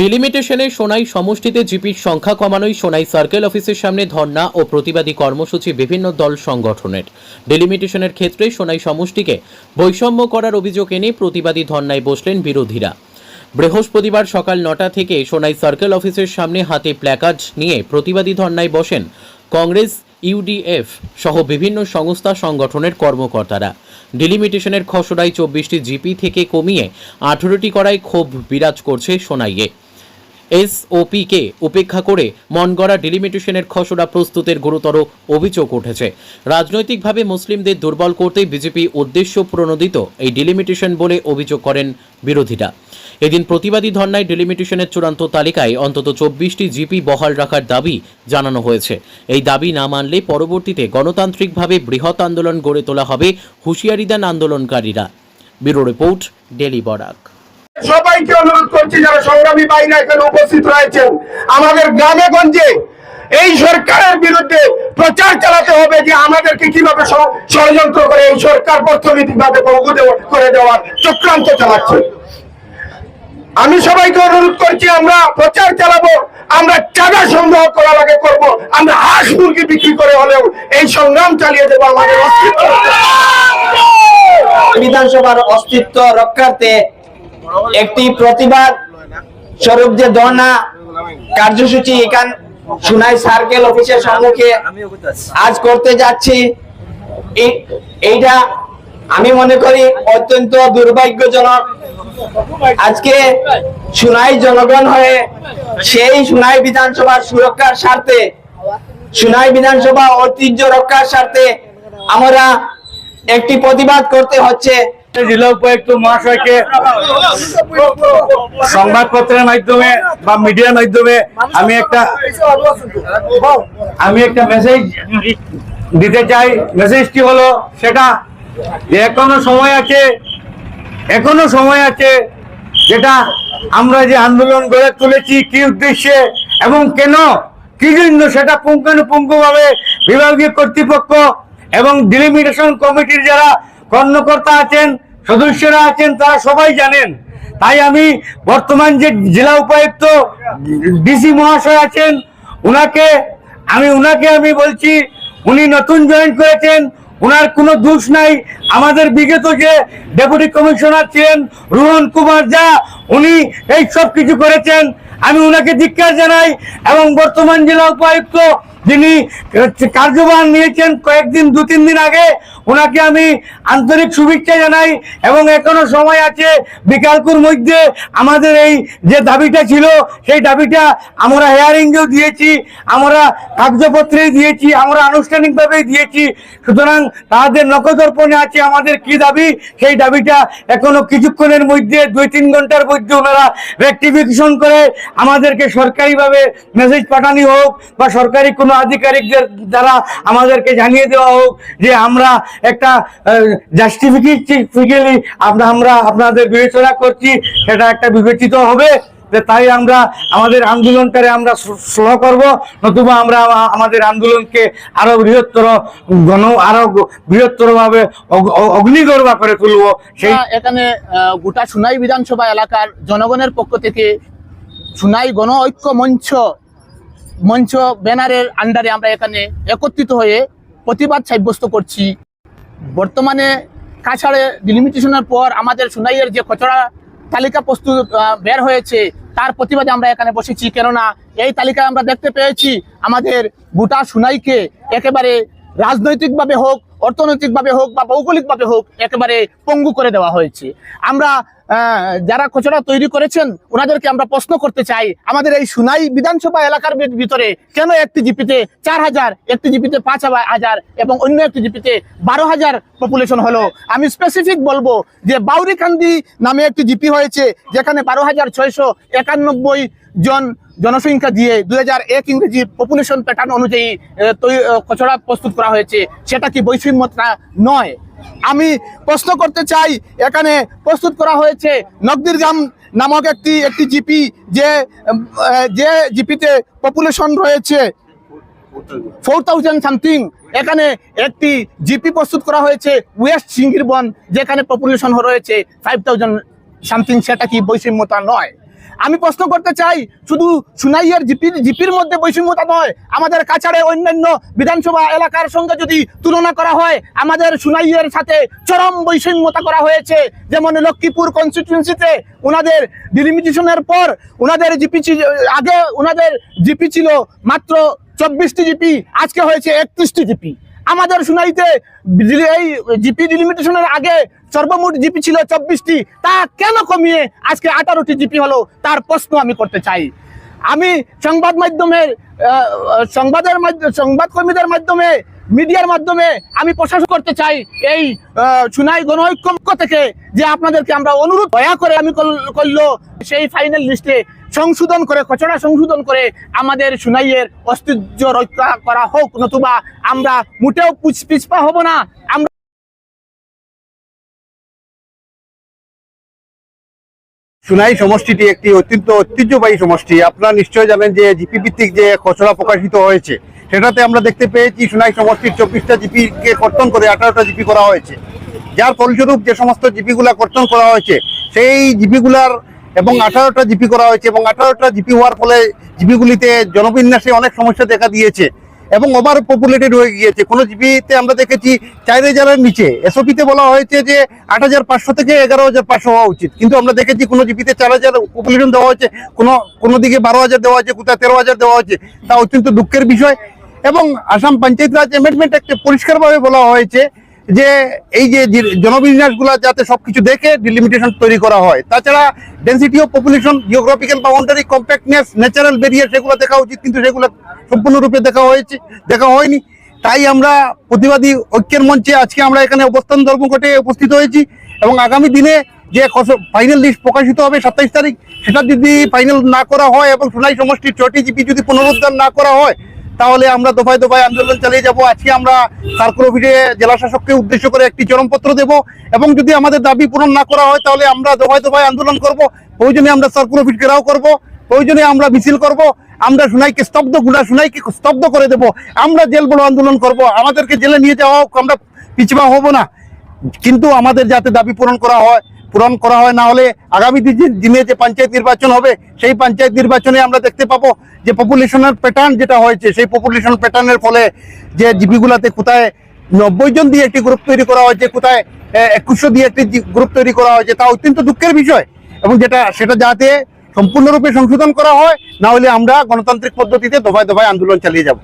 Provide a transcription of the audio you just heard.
ডিলিমিটেশনে সোনাই সমষ্টিতে জিপির সংখ্যা কমানোই সোনাই সার্কেল অফিসের সামনে ধর্ণা ও প্রতিবাদী কর্মসূচি বিভিন্ন দল সংগঠনের। ডিলিমিটেশনের ক্ষেত্রে সোনাই সমষ্টিকে বৈষম্য করার অভিযোগ এনে প্রতিবাদী ধর্ণায় বসলেন বিরোধীরা। বৃহস্পতিবার সকাল নটা থেকে সোনাই সার্কেল অফিসের সামনে হাতে প্ল্যাকার্ড নিয়ে প্রতিবাদী ধর্ণায় বসেন কংগ্রেস ইউডিএফ সহ বিভিন্ন সংস্থা সংগঠনের কর্মকর্তারা। ডিলিমিটেশনের খসড়ায় চব্বিশটি জিপি থেকে কমিয়ে আঠেরোটি করায় ক্ষোভ বিরাজ করছে সোনাইয়ে। এসওপিকে উপেক্ষা করে মনগড়া ডিলিমিটেশনের খসড়া প্রস্তুতের গুরুতর অভিযোগ উঠেছে। রাজনৈতিকভাবে মুসলিমদের দুর্বল করতে বিজেপি উদ্দেশ্য প্রণোদিত এই ডিলিমিটেশন বলে অভিযোগ করেন বিরোধীরা। এদিন প্রতিবাদী ধর্নায় ডিলিমিটেশনের চূড়ান্ত তালিকায় অন্তত চব্বিশটি জিপি বহাল রাখার দাবি জানানো হয়েছে। এই দাবি না মানলে পরবর্তীতে গণতান্ত্রিকভাবে বৃহৎ আন্দোলন গড়ে তোলা হবে হুঁশিয়ারি দেন আন্দোলনকারীরা। Bureau report, daily Barak. সবাইকে অনুরোধ করছি, যারা সংগ্রামী বাহিনী এখানে উপস্থিত রয়েছেন, আমাদের গ্রামে গঞ্জে এই সরকারের বিরুদ্ধে প্রচার চালাতে হবে যে আমাদেরকে কীভাবে ষড়যন্ত্র করে এই সরকার অর্থনৈতিক ভাবে করে দেওয়ার চক্রান্ত চালাচ্ছে। আমি সবাইকে অনুরোধ করছি, আমরা প্রচার চালাবো, আমরা চাঁদা সংগ্রহ করা লাগে করব, আমরা হাঁস মুরগি বিক্রি করে হলেও এই সংগ্রাম চালিয়ে দেবো আমাদের অস্তিত্ব। বিধানসভার অস্তিত্ব রক্ষার্থে একটি প্রতিবাদ স্বরূপ যে ধর্ণা কার্যসূচি এখান সুনাই সার্কেল অফিসের সম্মুখে আজ করতে যাচ্ছি। এই- এইটা আমি মনে করি অত্যন্ত দুর্ভাগ্যজনক। আজকে সুনাই জনগণ হয়ে সেই সুনাই বিধানসভার সুরক্ষার স্বার্থে, সুনাই বিধানসভা ঐতিহ্য রক্ষার স্বার্থে আমরা একটি প্রতিবাদ করতে হচ্ছে। জেলা উপায়ুক্ত মহাশয়কে সংবাদপত্রের মাধ্যমে বা মিডিয়ার মাধ্যমে আমি একটা আমি একটা মেসেজ দিতে চাই। মেসেজটি হলো সেটা যে এখনও সময় আছে, এখনও সময় আছে যেটা আমরা যে আন্দোলন গড়ে তুলেছি, কি উদ্দেশ্যে এবং কেন, কি জন্য সেটা পুঙ্খানুপুঙ্খভাবে বিভাগীয় কর্তৃপক্ষ এবং ডিলিমিটেশন কমিটির যারা কর্মকর্তা আছেন সদস্যরা আছেন, তারা সবাই জানেন। তাই আমি বর্তমান যে জেলা উপায়ুক্ত ডিসি মহাশয় আছেন, উনাকে আমি উনাকে আমি বলছি, উনি নতুন জয়েন করেছেন ওনার কোনো দোষ নাই। আমাদের বিগত যে ডেপুটি কমিশনার ছিলেন রোহন কুমার যা উনি এই সব কিছু করেছেন। আমি ওনাকে ধিক্কার জানাই এবং বর্তমান জেলা উপায়ুক্ত যিনি কার্যভার নিয়েছেন কয়েকদিন দু তিন দিন আগে, ওনাকে আমি আন্তরিক শুভেচ্ছা জানাই এবং এখনও সময় আছে বিকালকুর মধ্যে আমাদের এই যে দাবিটা ছিল, সেই দাবিটা আমরা হেয়ারিংয়েও দিয়েছি, আমরা কাগজপত্রে দিয়েছি, আমরা আনুষ্ঠানিকভাবেই দিয়েছি। সুতরাং তাদের নকদর্পণে আছে আমাদের কি দাবি, সেই দাবিটা এখনও কিছুক্ষণের মধ্যে দুই তিন ঘণ্টার মধ্যে ওনারা রেক্টিফিকেশন করে আমাদেরকে সরকারিভাবে মেসেজ পাঠানো হোক বা সরকারি কোনো আধিকারিকদের দ্বারা আমাদেরকে জানিয়ে দেওয়া হোক যে আমরা একটা জাস্টিফিকেশন আমরা আমরা আপনাদের বিবেচনা করছি, সেটা একটা বিবেচিত হবে তাই আমরা আমাদের আন্দোলনটারে আমরা স্লো করব, নতুবা আমরা আমাদের আন্দোলনকে আরও বৃহত্তর গণ, আরও বৃহত্তর ভাবে অগ্নিগর্বা করে তুলবো, সেই এখানে গোটা সুনাই বিধানসভা এলাকার জনগণের পক্ষ থেকে সুনাই গণ ঐক্য মঞ্চ মঞ্চ ব্যানারের আন্ডারে আমরা এখানে একত্রিত হয়ে প্রতিবাদ সাব্যস্ত করছি। বর্তমানে কাছাড়ে ডিলিমিটেশনের পর আমাদের সুনাইয়ের যে খচড়া তালিকা প্রস্তুত বের হয়েছে, তার প্রতিবাদে আমরা এখানে বসেছি। কেননা এই তালিকায় আমরা দেখতে পেয়েছি, আমাদের গোটা সুনাইকে একেবারে রাজনৈতিকভাবে হোক অর্থনৈতিকভাবে হোক বা ভৌগোলিকভাবে হোক, একেবারে পঙ্গু করে দেওয়া হয়েছে। আমরা যারা খচড়া তৈরি করেছেন, ওনাদেরকে আমরা প্রশ্ন করতে চাই, আমাদের এই সুনাই বিধানসভা এলাকার ভিতরে কেন একটি জিপিতে চার হাজার, একটি জিপিতে পাঁচ হাজার- হাজার এবং অন্য একটি জিপিতে বারো হাজার পপুলেশন হলো? আমি স্পেসিফিক বলব যে বাউরিকান্দি নামে একটি জিপি হয়েছে, যেখানে বারো হাজার ছয়শো একানব্বই জন জনসংখ্যা দিয়ে দুই হাজার এক ইংরেজি পপুলেশন প্যাটার্ন অনুযায়ী তৈ- প্রস্তুত করা হয়েছে। সেটা কি বৈষম্যতা নয়? আমি প্রশ্ন করতে চাই, এখানে প্রস্তুত করা হয়েছে নকদিরগ্রাম নামক একটি একটি জিপি যে যে জিপিতে পপুলেশন রয়েছে ফোর থাউজেন্ড সামথিং এখানে একটি জিপি প্রস্তুত করা হয়েছে ওয়েস্ট সিঙ্গিরবন যেখানে পপুলেশন রয়েছে ফাইভ থাউজেন্ড সামথিং সেটা কি বৈষম্যতা নয়? আমি প্রশ্ন করতে চাই, শুধু সুনাইয়ের জিপির জিপির মধ্যে বৈষম্যতা নয়, আমাদের কাছাড়ে অন্যান্য বিধানসভা এলাকার সঙ্গে যদি তুলনা করা হয়, আমাদের সুনাইয়ের সাথে চরম বৈষম্যতা করা হয়েছে। যেমন লক্ষ্মীপুর কনস্টিটিউন্সিতে ওনাদের ডিলিমিটেশনের পর, ওনাদের জিপি আগে ওনাদের জিপি ছিল মাত্র চব্বিশটি জিপি, আজকে হয়েছে একত্রিশটি জিপি। আমাদের শুনাইতে এই জিপি ডিলিমিটেশনের আগে সর্বমোট জিপি ছিল চব্বিশটি। তা কেন কমিয়ে আজকে আঠারোটি জিপি হলো? তার প্রশ্ন আমি করতে চাই। আমি সংবাদ মাধ্যমের সংবাদের মাধ্যমে সংবাদকর্মীদের মাধ্যমে, মিডিয়ার মাধ্যমে আমি প্রশাসন করতে চাই এই সুনাই গণঐক্য থেকে যে আপনাদেরকে আমরা অনুরোধ দয়া করে আমি করল সেই ফাইনাল লিস্টে সংশোধন করে, খচড়া সংশোধন করে আমাদের সুনাইয়ের অস্তিত্ব রক্ষা করা হোক, নতুবা আমরা মোটেও পিছ- পিছপা হব না। আমরা সুনাই সমষ্টিটি একটি অত্যন্ত ঐতিহ্যবাহী সমষ্টি। আপনারা নিশ্চয় জানেন যে জিপি ভিত্তিক যে খসড়া প্রকাশিত হয়েছে, সেটাতে আমরা দেখতে পেয়েছি সুনাই সমষ্টির চব্বিশটা জিপিকে কর্তন করে, আঠারোটা জিপি করা হয়েছে। যার ফলস্বরূপ যে সমস্ত জিপিগুলা কর্তন করা হয়েছে, সেই জিপিগুলার এবং আঠারোটা জিপি করা হয়েছে এবং আঠারোটা জিপি হওয়ার ফলে জিপিগুলিতে জনবিন্যাসে অনেক সমস্যা দেখা দিয়েছে এবং ওভার পপুলেটেড হয়ে গিয়েছে। কোনো জিপিতে আমরা দেখেছি চার হাজারের নিচে। এসওপিতে বলা হয়েছে যে আট হাজার পাঁচশো থেকে এগারো হাজার পাঁচশো হওয়া উচিত। কিন্তু আমরা দেখেছি কোনো জিপিতে চার হাজার পপুলেশন দেওয়া হয়েছে কোনো কোনো দিকে বারো হাজার দেওয়া হয়েছে কোথায় তেরো হাজার দেওয়া হয়েছে তা অত্যন্ত দুঃখের বিষয়। এবং আসাম পঞ্চায়েত রাজ অ্যামেন্ডমেন্ট একটা পরিষ্কারভাবে বলা হয়েছে যে এই যে জনবিন্যাসগুলো যাতে সবকিছু দেখে ডিলিমিটেশন তৈরি করা হয়। তাছাড়া density of population geographical boundary compactness natural barrier সেগুলো দেখা উচিত, কিন্তু সেগুলো সম্পূর্ণরূপে দেখা হয়েছে দেখা হয়নি। তাই আমরা প্রতিবাদী ঐক্যের মঞ্চে আজকে আমরা এখানে অবস্থান ধর্মঘটে উপস্থিত হয়েছি এবং আগামী দিনে যে ফাইনাল লিস্ট প্রকাশিত হবে সাতাইশ তারিখ, সেটা যদি ফাইনাল না করা হয় এবং সোনাই সমষ্টির ছটি জিপি যদি পুনরুদ্ধার না করা হয় তাহলে আমরা দফায় দফায় আন্দোলন চালিয়ে যাব। আজকে আমরা সার্কুল অফিসে জেলা শাসককে উদ্দেশ্য করে একটি চরমপত্র দেব এবং যদি আমাদের দাবি পূরণ না করা হয় তাহলে আমরা দফায় দফায় আন্দোলন করব। প্রয়োজনে আমরা সার্কুল অফিস ঘেরাও করব। প্রয়োজনে আমরা মিছিল করব। আমরা সুনাইকে স্তব্ধগুলা সুনাইকে স্তব্ধ করে দেব। আমরা জেল বড় আন্দোলন করব। আমাদেরকে জেলে নিয়ে যাওয়া হোক, আমরা পিছপা হব না। কিন্তু আমাদের যাতে দাবি পূরণ করা হয় পূরণ করা হয়, না হলে আগামী দিন- যে পঞ্চায়েত নির্বাচন হবে, সেই পঞ্চায়েত নির্বাচনে আমরা দেখতে পাবো যে পপুলেশনের প্যাটার্ন যেটা হয়েছে, সেই পপুলেশন প্যাটার্নের ফলে যে জিপিগুলাতে কোথায় নব্বই জন দিয়ে একটি গ্রুপ তৈরি করা হয়েছে, কোথায় একুশশো দিয়ে একটি গ্রুপ তৈরি করা হয়েছে, তা অত্যন্ত দুঃখের বিষয়। এবং যেটা, সেটা যাতে সম্পূর্ণরূপে সংশোধন করা হয়, না হলে আমরা গণতান্ত্রিক পদ্ধতিতে দফায় দফায় আন্দোলন চালিয়ে যাব।